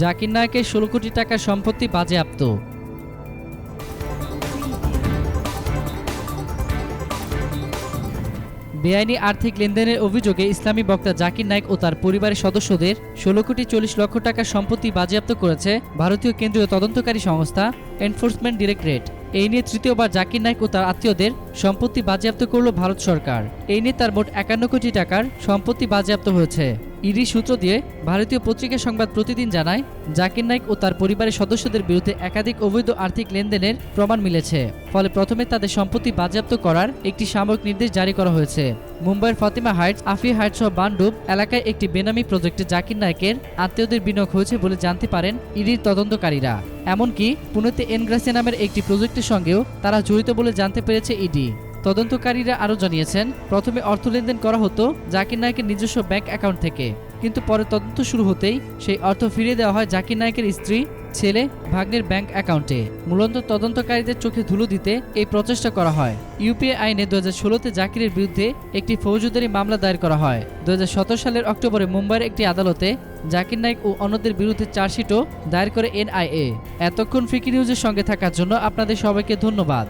জাকির নায়কের ষোলো কোটি টাকার সম্পত্তি বাজেয়াপ্ত। বেআইনি আর্থিক লেনদেনের অভিযোগে ইসলামী বক্তা জাকির নায়ক ও তার পরিবারের সদস্যদের ষোলো কোটি চল্লিশ লক্ষ টাকার সম্পত্তি বাজেয়াপ্ত করেছে ভারতীয় কেন্দ্রীয় তদন্তকারী সংস্থা এনফোর্সমেন্ট ডিরেক্টরেট। এই নিয়ে তৃতীয়বার জাকির নায়ক ও তার আত্মীয়দের সম্পত্তি বাজেয়াপ্ত করল ভারত সরকার। এই নিয়ে তার মোট একান্ন কোটি টাকার সম্পত্তি বাজেয়াপ্ত হয়েছে। ইডি সূত্র দিয়ে ভারতীয় পত্রিকা সংবাদ প্রতিদিন জানায়, জাকির নাইক ও তার পরিবারের সদস্যদের বিরুদ্ধে একাধিক অবৈধ আর্থিক লেনদেনের প্রমাণ মিলেছে। ফলে প্রথমে তাদের সম্পত্তি বাজেয়াপ্ত করার একটি সাময়িক নির্দেশ জারি করা হয়েছে। মুম্বাইয়ের ফাতিমা হাইটস, আফি হাইটস সহ বান্ডুব এলাকায় একটি বেনামি প্রজেক্টে জাকির নায়কের আত্মীয়দের বিনিয়োগ হয়েছে বলে জানতে পারেন ইডির তদন্তকারীরা। এমনকি পুনেতে এনগ্রাসিয়া নামের একটি প্রজেক্টের সঙ্গেও তারা জড়িত বলে জানতে পেরেছে ইডি। তদন্তকারীরা আরও জানিয়েছেন, প্রথমে অর্থ লেনদেন করা হতো জাকির নায়কের নিজস্ব ব্যাংক অ্যাকাউন্ট থেকে। কিন্তু পরে তদন্ত শুরু হতেই সেই অর্থ ফিরিয়ে দেওয়া হয় জাকির নায়কের স্ত্রী, ছেলে, ভাগ্নের ব্যাংক অ্যাকাউন্টে। মূলত তদন্তকারীদের চোখে ধুলো দিতে এই প্রচেষ্টা করা হয়। ইউপিএ আইনে দু হাজার ষোলোতে জাকিরের বিরুদ্ধে একটি ফৌজদারি মামলা দায়ের করা হয়। দু হাজার সতেরো সালের অক্টোবরে মুম্বাইয়ের একটি আদালতে জাকির নাইক ও অন্যদের বিরুদ্ধে চার্জশিটও দায়ের করে এনআইএ। এতক্ষণ ফিকি নিউজের সঙ্গে থাকার জন্য আপনাদের সবাইকে ধন্যবাদ।